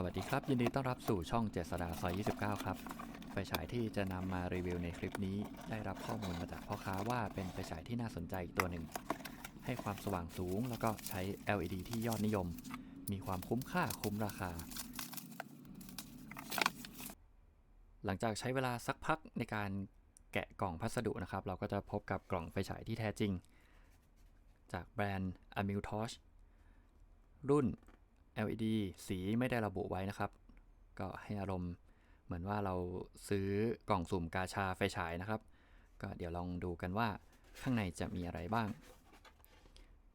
สวัสดีครับ ยินดีต้อนรับสู่ช่องเจษดาซอย 29 ครับ ไฟฉายที่จะนำมารีวิวในคลิปนี้ ได้รับข้อมูลมาจากพ่อค้าว่าเป็นไฟฉายที่น่าสนใจอีกตัวหนึ่ง ให้ความสว่างสูงแล้วก็ใช้ LED ที่ยอดนิยม มีความคุ้มค่าคุ้มราคา หลังจากใช้เวลาสักพักในการแกะกล่องพัสดุนะครับ เราก็จะพบกับกล่องไฟฉายที่แท้จริง จากแบรนด์ Amiltosh รุ่น LED สีไม่ได้ระบุไว้นะครับ ก็ให้อารมณ์เหมือนว่าเราซื้อกล่องสุ่มกาชาไฟฉายนะครับ ก็เดี๋ยวลองดูกันว่าข้างในจะมีอะไรบ้าง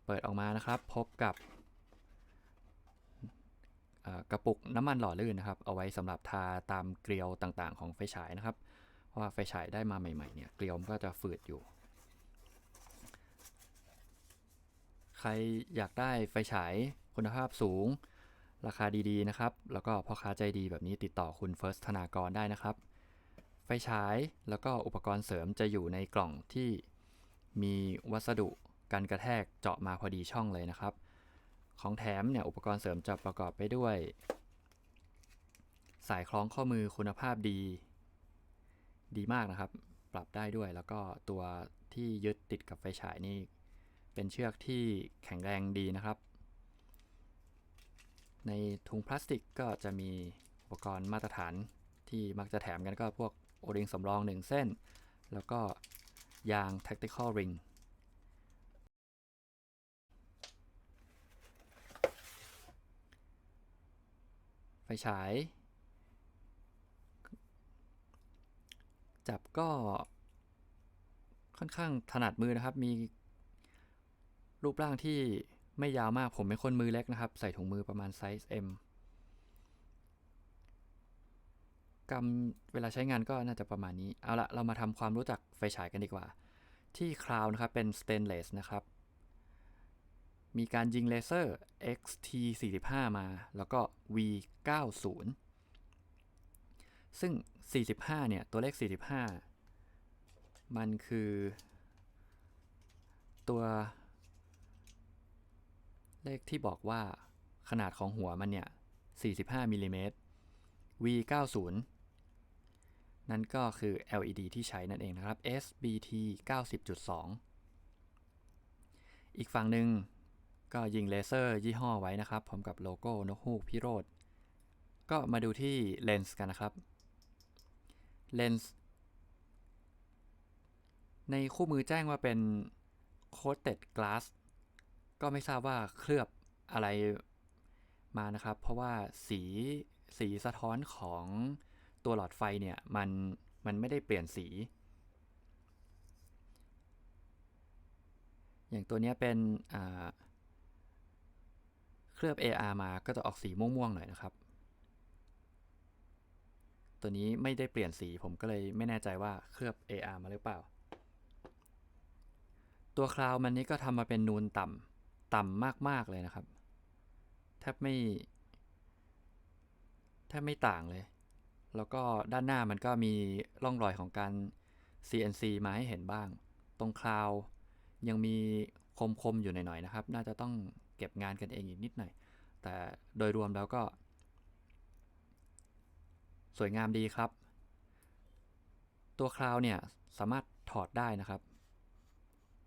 เปิดออกมานะครับ พบกับกระปุกน้ำมันหล่อลื่นนะครับ เอาไว้สำหรับทาตามเกลียวต่างๆ ของไฟฉายนะครับ เพราะว่าไฟฉายได้มาใหม่ๆเนี่ยเกลียวมันก็จะฝืดอยู่ ใครอยากได้ไฟฉายคุณภาพสูง ราคาดีๆนะครับ แล้วก็พ่อค้าใจดีแบบนี้ติดต่อคุณเฟิร์สธนากรได้นะครับ ไฟฉายแล้วก็อุปกรณ์เสริมจะอยู่ในกล่องที่มีวัสดุกันกระแทกเจาะมาพอดีช่องเลยนะครับ ของแถมเนี่ยอุปกรณ์เสริมจะประกอบไปด้วย สายคล้องข้อมือคุณภาพดี ดีมากนะครับ ปรับได้ด้วยแล้วก็ตัวที่ยึดติดกับไฟฉายนี่เป็นเชือกที่แข็งแรงดีนะครับ ในถุงพลาสติกก็จะมีอุปกรณ์มาตรฐานที่มักจะแถมกันก็พวกโอริงสำรอง 1 เส้น แล้วก็ยาง tactical ring ไฟฉาย จับก็ค่อนข้างถนัดมือนะครับ มีรูปร่างที่ ไม่ยาวมากผมเป็นคนมือเล็กนะครับ ใส่ถุงมือประมาณไซส์ M กำเวลาใช้งานก็น่าจะประมาณนี้ เอาละเรามาทำความรู้จักไฟฉายกันดีกว่า ที่คราวนะครับ เป็นสเตนเลสนะครับ มีการยิงเลเซอร์ XT45 มา แล้วก็ V90 ซึ่ง 45 เนี่ย ตัวเลข 45 มันคือ ตัว เลขที่บอกว่าขนาดของหัวมันเนี่ย 45มิลลิเมตร V90 นั่นก็คือ LED ที่ใช้นั่นเองนะครับ SBT 90.2 อีกฝั่งหนึ่งก็ยิงเลเซอร์ยี่ห้อไว้นะครับ พร้อมกับโลโก้นกฮูกพิโรธก็มาดูที่เลนส์กันนะครับเลนส์ในคู่มือแจ้งว่าเป็น coated glass ก็ไม่ทราบว่าเคลือบอะไรมานะครับ เพราะว่าสีสีสะท้อนของตัวหลอดไฟเนี่ยมันมันไม่ได้เปลี่ยนสี อย่างตัวนี้เป็นเคลือบ AR มาก็จะออกสีม่วงๆหน่อยนะครับ ตัวนี้ไม่ได้เปลี่ยนสีผมก็เลยไม่แน่ใจว่าเคลือบ AR มาหรือเปล่า ตัวคราวมันนี้ก็ทำมาเป็นนูนต่ำ ต่ำมากๆเลยนะครับ แทบไม่ แทบไม่ต่างเลย แล้วก็ด้านหน้ามันก็มีร่องรอยของการ CNC มาให้เห็นบ้าง ตรงคราวยังมีคมๆอยู่หน่อยๆนะครับ น่าจะต้องเก็บงานกันเองอีกนิดหน่อย แต่โดยรวมแล้วก็ สวยงามดีครับ ตัวคราวเนี่ยสามารถถอดได้นะครับ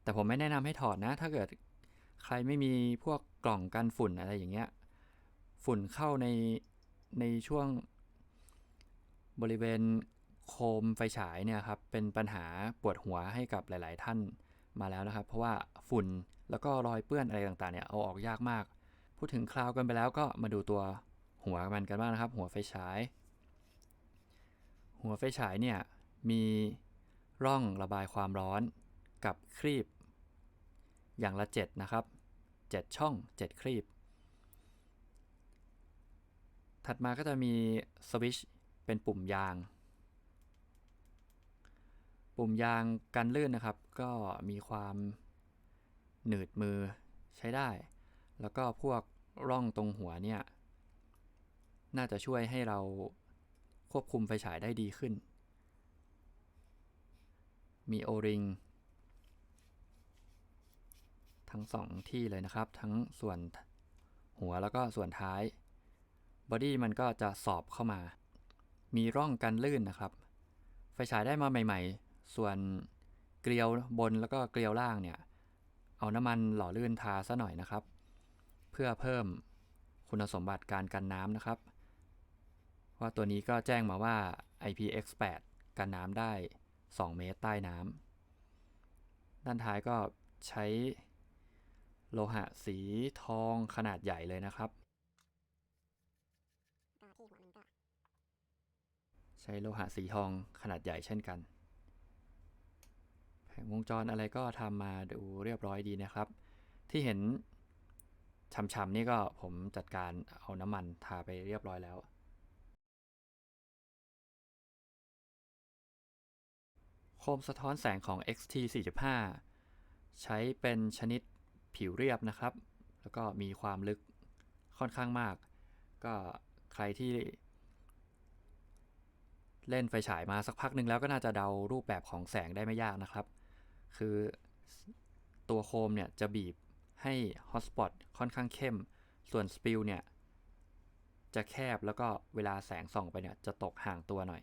แต่ผมไม่แนะนำให้ถอดนะ ถ้าเกิด ใครไม่มีพวกกล่องกันฝุ่นอะไรอย่างเงี้ย ฝุ่นเข้าในในช่วงบริเวณโคมไฟฉายเนี่ยครับเป็นปัญหาปวดหัวให้กับหลาย ๆ ท่านมาแล้วนะครับ เพราะว่าฝุ่นแล้วก็รอยเปื้อนอะไรต่าง ๆ เนี่ยเอาออกยากมาก พูดถึงคราวกันไปแล้วก็มาดูตัวหัวมันกันบ้างนะครับ หัวไฟฉาย หัวไฟฉายเนี่ยมีร่องระบายความร้อนกับครีบ อย่างละ 7 นะครับ 7 ช่อง 7ครีบถัดมาก็จะมีสวิชเป็นปุ่มยาง ปุ่มยางกันลื่นนะครับ ก็มีความหนืดมือใช้ได้ แล้วก็พวกร่องตรงหัวเนี่ย น่าจะช่วยให้เราควบคุมไฟฉายได้ดีขึ้น มีโอริง ทั้งสองที่เลยนะครับ ทั้งส่วนหัวแล้วก็ส่วนท้ายบอดี้มันก็จะสอบเข้ามา มีร่องกันลื่นนะครับ ไฟฉายได้มาใหม่ ๆ ส่วนเกลียวบนแล้วก็เกลียวล่างเนี่ย เอาน้ำมันหล่อลื่นทาซะหน่อยนะครับ เพื่อเพิ่มคุณสมบัติการกันน้ำนะครับ ว่าตัวนี้ก็แจ้งมาว่า IPX8 กันน้ำได้ 2 เมตรใต้น้ำด้านท้ายก็ใช้ โลหะสีทองขนาดใหญ่เลยนะครับ ใช้โลหะสีทองขนาดใหญ่เช่นกัน แผงวงจรอะไรก็ทำมาดูเรียบร้อยดีนะครับ ที่เห็นช้ำๆนี่ก็ผมจัดการเอาน้ำมันทาไปเรียบร้อยแล้ว โคมสะท้อนแสงของ XT45 ใช้เป็นชนิด ผิวเรียบนะครับ แล้วก็มีความลึกค่อนข้างมาก ก็ใครที่ เล่นไฟฉายมาสักพักหนึ่งแล้วก็น่าจะเดารูปแบบของแสงได้ไม่ยากนะครับ คือตัวโคมเนี่ยจะบีบให้ฮอตสปอตค่อนข้างเข้ม ส่วนสปิลเนี่ยจะแคบแล้วก็เวลาแสงส่องไปเนี่ยจะตกห่างตัวหน่อย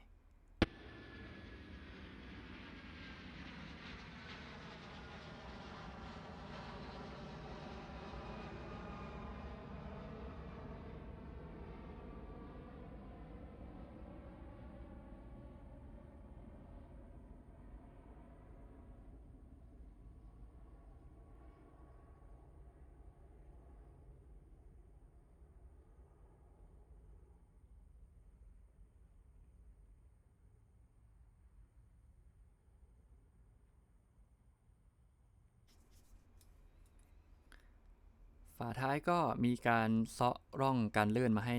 าท้ายก็มีการเซาะร่องการเลื่อนมาให้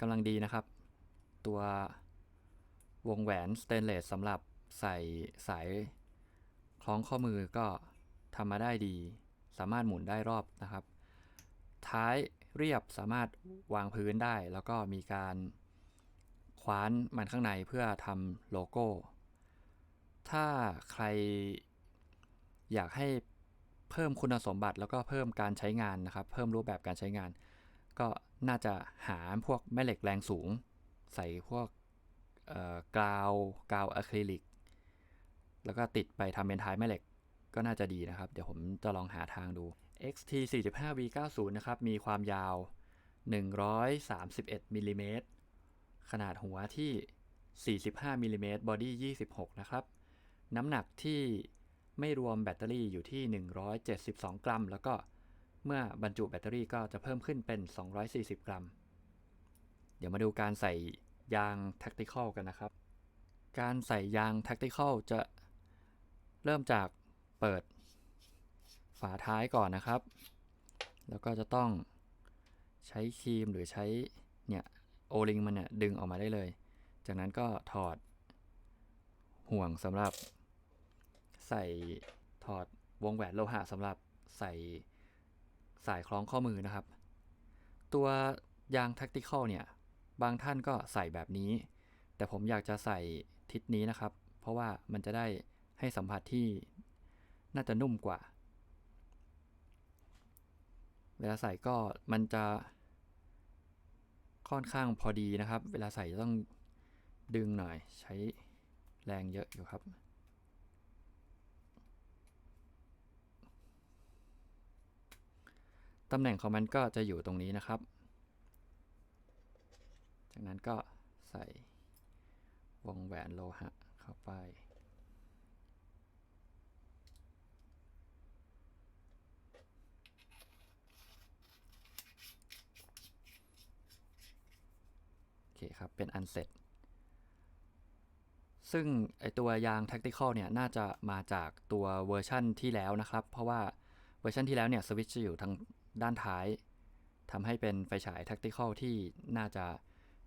กำลังดีนะครับ ตัววงแหวนสเตนเลสสำหรับใส่สายคล้องข้อมือก็ทำมาได้ดี สามารถหมุนได้รอบนะครับ ท้ายเรียบสามารถวางพื้นได้ แล้วก็มีการคว้านมันข้างในเพื่อทำโลโก้ ถ้าใครอยากให้ เพิ่มคุณสมบัติแล้วก็เพิ่มการใช้งานนะครับ เพิ่มรูปแบบการใช้งาน ก็น่าจะหาพวกแม่เหล็กแรงสูง ใส่พวกกาวกาวอะคริลิก แล้วก็ติดไปทำเป็นท้ายแม่เหล็กก็น่าจะดีนะครับ เดี๋ยวผมจะลองหาทางดู XT 45 V90 นะครับ มีความยาว 131มิลลิเมตรขนาดหัวที่ 45มิลลิเมตรบอดี้ 26 นะครับ น้ำหนักที่ ไม่รวมแบตเตอรี่อยู่ที่ 172 กรัม แล้วก็เมื่อบรรจุแบตเตอรี่ก็จะเพิ่มขึ้นเป็น 240 กรัม เดี๋ยวมาดูการใส่ยาง Tactical กันนะครับ การใส่ยาง Tactical จะเริ่มจากเปิดฝาท้ายก่อนนะครับ แล้วก็จะต้องใช้ครีมหรือใช้เนี่ยโอลิงมันเนี่ยดึงออกมาได้เลย จากนั้นก็ถอดห่วงสำหรับ ใส่ถอดวงแหวนโลหะสำหรับใส่สายคล้องข้อมือนะครับ ตัวยาง tactical เนี่ย บางท่านก็ใส่แบบนี้ แต่ผมอยากจะใส่ทิศนี้นะครับ เพราะว่ามันจะได้ให้สัมผัสที่น่าจะนุ่มกว่า เวลาใส่ก็มันจะค่อนข้างพอดีนะครับ เวลาใส่จะต้องดึงหน่อยใช้แรงเยอะอยู่ครับ ตำแหน่งของมันก็จะอยู่ตรงนี้นะครับ จากนั้นก็ใส่วงแหวนโลหะเข้าไป โอเคครับ เป็นอันเสร็จ ซึ่งไอตัวยาง Tactical เนี่ย น่าจะมาจากตัวเวอร์ชั่นที่แล้วนะครับ เพราะว่าเวอร์ชันที่แล้วเนี่ยสวิตช์จะอยู่ทาง ด้านท้ายทำให้เป็นไฟฉาย Tactical ที่น่าจะ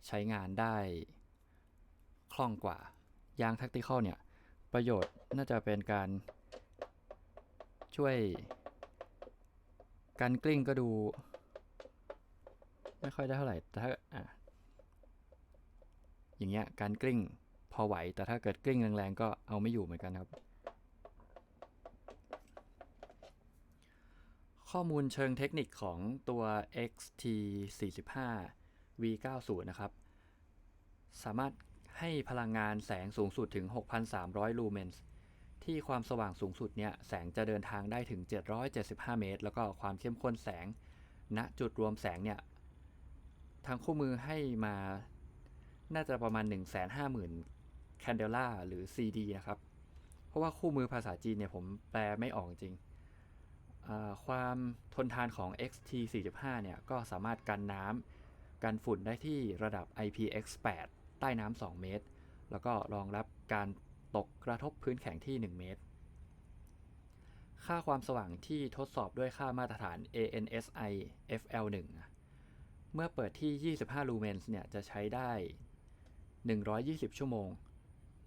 ใช้งานได้คล่องกว่า ยาง Tactical เนี่ย ประโยชน์น่าจะเป็นการช่วย การกลิ้งก็ดู ไม่ค่อยได้เท่าไหร่แต่ถ้าอะอย่างเงี้ยการกลิ้งพอไหว แต่ถ้าเกิดกลิ้งแรงๆก็เอาไม่อยู่เหมือนกันครับ ข้อมูลเชิงเทคนิคของตัว XT45 V90 นะครับ สามารถให้พลังงานแสงสูงสุดถึง 6,300 ลูเมนส์ที่ความสว่างสูงสุดเนี่ย แสงจะเดินทางได้ถึง 775 เมตร แล้วก็ความเข้มข้นแสงณจุดรวมแสงเนี่ย ทางคู่มือให้มาน่าจะประมาณ 150,000 แคนเดล่าหรือ CD นะครับ เพราะว่าคู่มือภาษาจีนเนี่ยผมแปลไม่ออกจริง ความทนทานของ XT45 เนี่ยก็สามารถกันน้ำกันฝุ่นได้ที่ระดับ IPX8 ใต้น้ำ2เมตร แล้วก็รองรับการตกกระทบพื้นแข็งที่ 1 เมตร ค่าความสว่างที่ทดสอบด้วยค่ามาตรฐาน ANSI FL1 เมื่อเปิดที่ 25 ลูเมนส์เนี่ยจะใช้ได้ 120 ชั่วโมง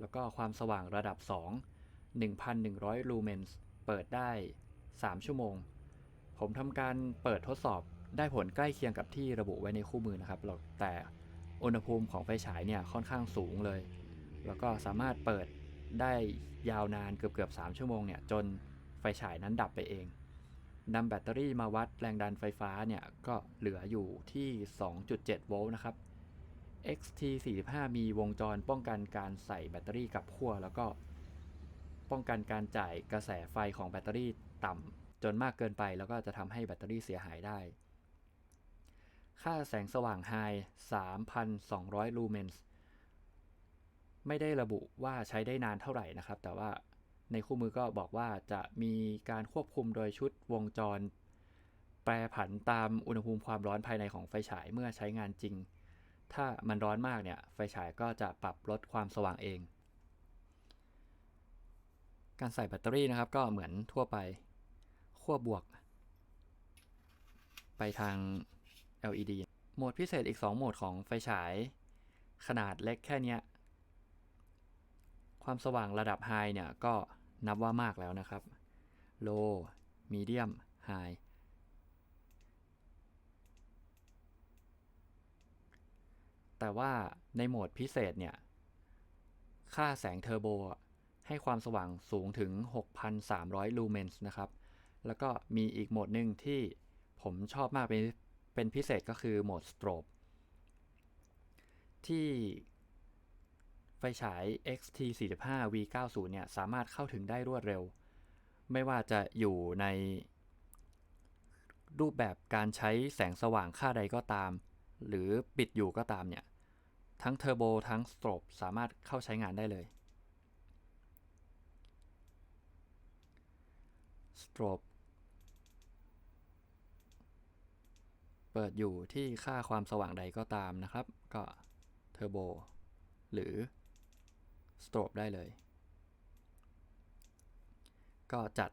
แล้วก็ความสว่างระดับ 2 1,100 ลูเมนส์เปิดได้ 3 ชั่วโมง ผมทำการเปิดทดสอบได้ผลใกล้เคียงกับที่ระบุไว้ในคู่มือนะครับ แต่อุณหภูมิของไฟฉายเนี่ยค่อนข้างสูงเลย แล้วก็สามารถเปิดได้ยาวนานเกือบเกือบ3ชั่วโมงเนี่ยจนไฟฉายนั้นดับไปเองนำแบตเตอรี่มาวัดแรงดันไฟฟ้าเนี่ยก็เหลืออยู่ที่ 2.7 โวลต์นะครับ XT45 มีวงจรป้องกันการใส่แบตเตอรี่กับขั้วแล้วก็ป้องกันการจ่ายกระแสไฟของแบตเตอรี่ ต่ำจนมากเกินไปแล้วก็จะทำให้แบตเตอรี่เสียหายได้ ค่าแสงสว่าง High 3,200 ลูเมนส์ไม่ได้ระบุว่าใช้ได้นานเท่าไหร่นะครับ แต่ว่าในคู่มือก็บอกว่าจะมีการควบคุมโดยชุดวงจร แปรผันตามอุณหภูมิความร้อนภายในของไฟฉายเมื่อใช้งานจริง ถ้ามันร้อนมากเนี่ย ไฟฉายก็จะปรับลดความสว่างเอง การใส่แบตเตอรี่นะครับก็เหมือนทั่วไป ขั้วบวก ไปทาง LED โหมดพิเศษอีก 2 โหมดของไฟฉาย ขนาดเล็กแค่เนี้ยความสว่างระดับ High เนี่ย ก็นับว่ามากแล้วนะครับ Low Medium High แต่ว่าในโหมดพิเศษเนี่ย ค่าแสงเทอร์โบ ให้ความสว่างสูงถึง 6,300 ลูเมนส์นะครับ แล้วก็มีอีกโหมดหนึ่งที่ผมชอบมากเป็นเป็นพิเศษก็คือโหมดสโตรบที่ไฟฉาย XT45 V90 เนี่ยสามารถเข้าถึงได้รวดเร็ว ไม่ว่าจะอยู่ในรูปแบบการใช้แสงสว่างค่าใดก็ตาม หรือปิดอยู่ก็ตามเนี่ย ทั้งเทอร์โบทั้งสโตรบสามารถเข้าใช้งานได้เลยสโตรบ ปิดอยู่ที่ค่าความสว่างใดก็ตามนะครับ ก็เทอร์โบหรือสโตรบได้เลย ก็จัด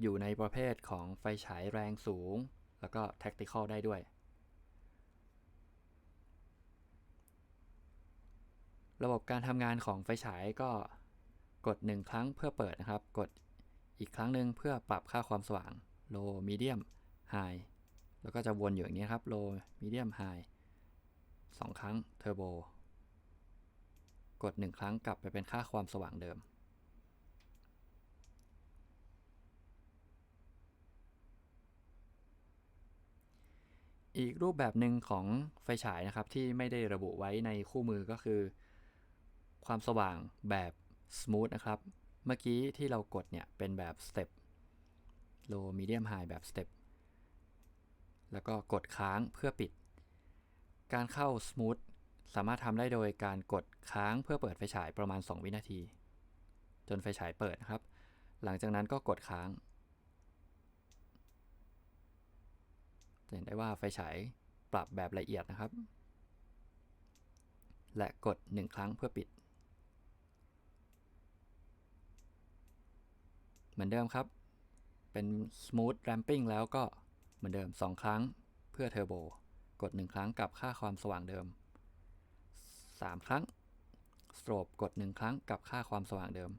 อยู่ในประเภทของไฟฉายแรงสูง แล้วก็ tactical ได้ด้วย ระบบการทำงานของไฟฉายก็กด 1 ครั้งเพื่อเปิดนะครับ กดอีกครั้งหนึ่งเพื่อปรับค่าความสว่าง low medium high แล้วก็จะวนอยู่อย่างนี้ครับ low medium high สองครั้ง turbo กด 1 ครั้งกลับไปเป็นค่าความสว่างเดิม อีกรูปแบบหนึ่งของไฟฉายนะครับ ที่ไม่ได้ระบุไว้ในคู่มือก็คือ ความสว่างแบบ smooth นะครับ เมื่อกี้ที่เรากดเนี่ย เป็นแบบ step low medium high แบบ step แล้วก็กดค้างเพื่อปิด การเข้า smooth สามารถทำได้โดยการกดค้างเพื่อเปิดไฟฉายประมาณ 2 วินาที จนไฟฉายเปิดนะครับ หลังจากนั้นก็กดค้างจะเห็นได้ว่าไฟฉายปรับแบบละเอียดนะครับ และกด 1 ครั้งเพื่อปิด เหมือนเดิมครับ เป็น smooth ramping แล้วก็ เหมือนเดิม 2 ครั้งเพื่อเทอร์โบ กด 1 ครั้งกับค่าความสว่างเดิม 3 ครั้ง strobe กด 1 ครั้งกับค่าความสว่างเดิม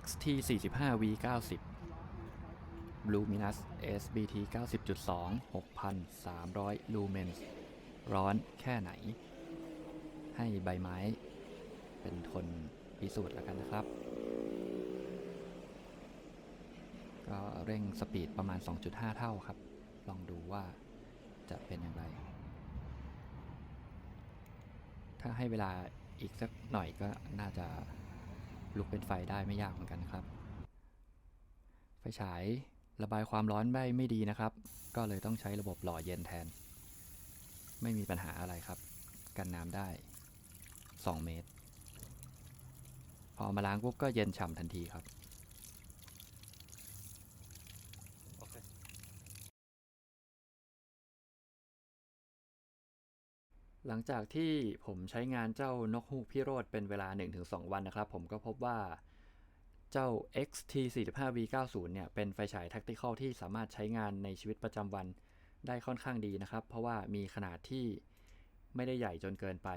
XT 45 V 90 Luminous SBT 90.2 6,300 lumens ร้อนแค่ไหน ให้ใบไม้ เป็นคนพิสูจน์แล้วกันนะครับ ก็เร่งสปีดประมาณ 2.5 เท่าครับ ลองดูว่าจะเป็นอย่างไร ถ้าให้เวลาอีกสักหน่อยก็น่าจะลุกเป็นไฟได้ไม่ยากเหมือนกันครับ ไฟฉายระบายความร้อนได้ไม่ดีนะครับ ก็เลยต้องใช้ระบบหล่อเย็นแทน ไม่มีปัญหาอะไรครับ กันน้ำได้ 2 เมตร พอมาล้างปุ๊บก็เย็นฉ่ำทันทีครับ โอเค หลังจากที่ผมใช้งานเจ้านกฮูกพิโรธเป็นเวลา 1-2 วันนะครับ ผมก็พบว่าเจ้า XT45V90 เนี่ย เป็นไฟฉาย Tactical ที่สามารถใช้งานในชีวิตประจำวันได้ค่อนข้างดีนะครับ เพราะว่ามีขนาดที่ไม่ได้ใหญ่จนเกินไป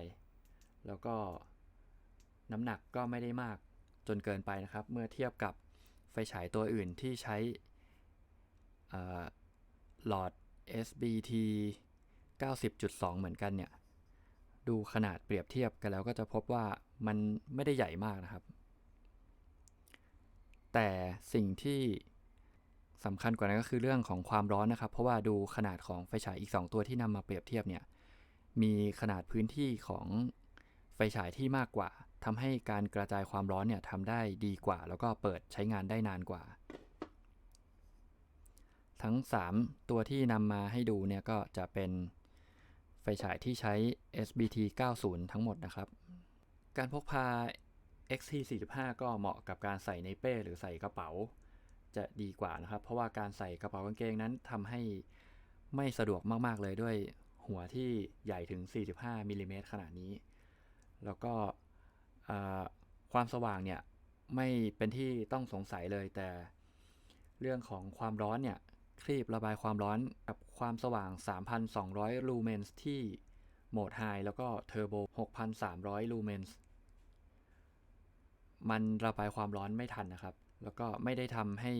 แล้วก็น้ำหนักก็ไม่ได้มากจนเกินไปนะครับ เมื่อเทียบกับไฟฉายตัวอื่นที่ใช้หลอด SBT 90.2 เหมือนกันเนี่ย ดูขนาดเปรียบเทียบกันแล้วก็จะพบว่ามันไม่ได้ใหญ่มากนะครับ แต่สิ่งที่สำคัญกว่านั้นก็คือเรื่องของความร้อนนะครับ เพราะว่าดูขนาดของไฟฉายอีก 2 ตัวที่นำมาเปรียบเทียบเนี่ยมีขนาดพื้นที่ของไฟฉายที่มากกว่าทำให้การกระจายความร้อนเนี่ยทำได้ดีกว่า แล้วก็เปิดใช้งานได้นานกว่า ทั้ง 3 ตัวที่นำมาให้ดูเนี่ยก็จะเป็น ฟฉายที่ใช้ SBT 90 ทั้งหมดนะครับ การพกพา XT 45ก็เหมาะกับการใส่ในเป้หรือใส่กระเป๋า จะดีกว่านะครับ เพราะว่าการใส่กระเป๋ากางเกงนั้นทำให้ไม่สะดวกมากๆเลยด้วยหัวที่ใหญ่ถึง 45มิลลิเมตรขนาดนี้ แล้วก็ความสว่างเนี่ย ไม่เป็นที่ต้องสงสัยเลยแต่เรื่องของความร้อนเนี่ย ครีบระบายความร้อนกับความสว่าง 3,200 ลูเมนส์ที่โหมดไฮแล้วก็เทอร์โบ6,300 ลูเมนส์มันระบายความร้อนไม่ทันนะครับ แล้วก็ไม่ได้ทำให้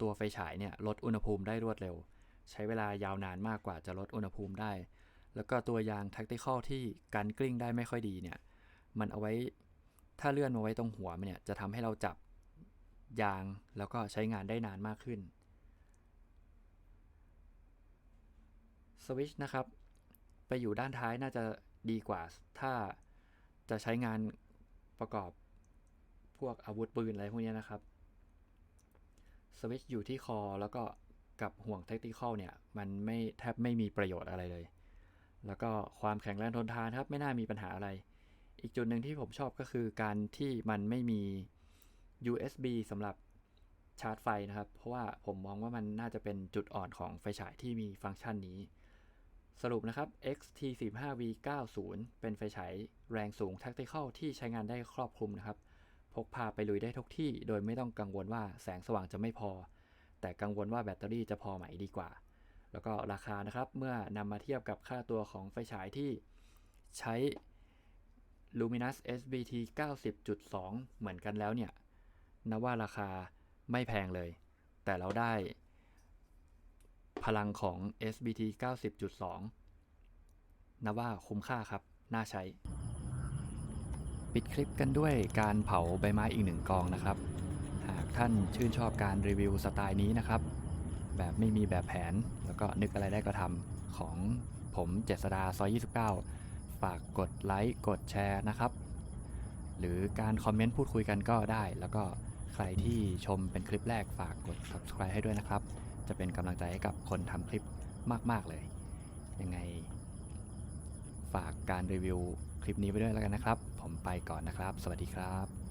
ตัวไฟฉายเนี่ยลดอุณหภูมิได้รวดเร็ว ใช้เวลายาวนานมากกว่าจะลดอุณหภูมิได้ แล้วก็ตัวยาง tactical ที่กันกลิ้งได้ไม่ค่อยดีเนี่ย มันเอาไว้ถ้าเลื่อนมาไว้ตรงหัวมันเนี่ยจะทำให้เราจับยางแล้วก็ใช้งานได้นานมากขึ้น สวิตช์นะครับ ไปอยู่ด้านท้ายน่าจะดีกว่า ถ้าจะใช้งานประกอบพวกอาวุธปืนอะไรพวกนี้นะครับสวิตช์อยู่ที่คอแล้วก็กับห่วงเทคนิคอลเนี่ย มันไม่แทบไม่มีประโยชน์อะไรเลย แล้วก็ความแข็งแรงทนทานครับ ไม่น่ามีปัญหาอะไร อีกจุดหนึ่งที่ผมชอบก็คือการที่มันไม่มี USB สำหรับชาร์จไฟนะครับ เพราะว่าผมมองว่ามันน่าจะเป็นจุดอ่อนของไฟฉายที่มีฟังก์ชันนี้ สรุปนะครับ XT15V90 เป็นไฟฉายแรงสูง Tactical ที่ใช้งานได้ครอบคลุมนะครับ พกพาไปลุยได้ทุกที่ โดยไม่ต้องกังวลว่าแสงสว่างจะไม่พอ แต่กังวลว่าแบตเตอรี่จะพอไหมดีกว่า แล้วก็ราคานะครับ เมื่อนำมาเทียบกับค่าตัวของไฟฉายที่ใช้ Luminous SBT 90.2 เหมือนกันแล้วเนี่ยนับว่าราคาไม่แพงเลย แต่เราได้ พลังของ SBT 90.2 นับว่าคุ้มค่าครับ น่าใช้ ปิดคลิปกันด้วยการเผาใบไม้อีกหนึ่งกองนะครับ หากท่านชื่นชอบการรีวิวสไตล์นี้นะครับ แบบไม่มีแบบแผน แล้วก็นึกอะไรได้ก็ทำของผมเจษดาซอย29 ฝากกดไลค์กดแชร์นะครับ หรือการคอมเมนต์พูดคุยกันก็ได้ แล้วก็ใครที่ชมเป็นคลิปแรกฝากกด subscribe ให้ด้วยนะครับ จะเป็นกำลังใจให้กับคนทำคลิปมาก ๆ เลย ยังไง ฝากการรีวิวคลิปนี้ไปด้วยแล้วกันนะครับ ผมไปก่อนนะครับ สวัสดีครับ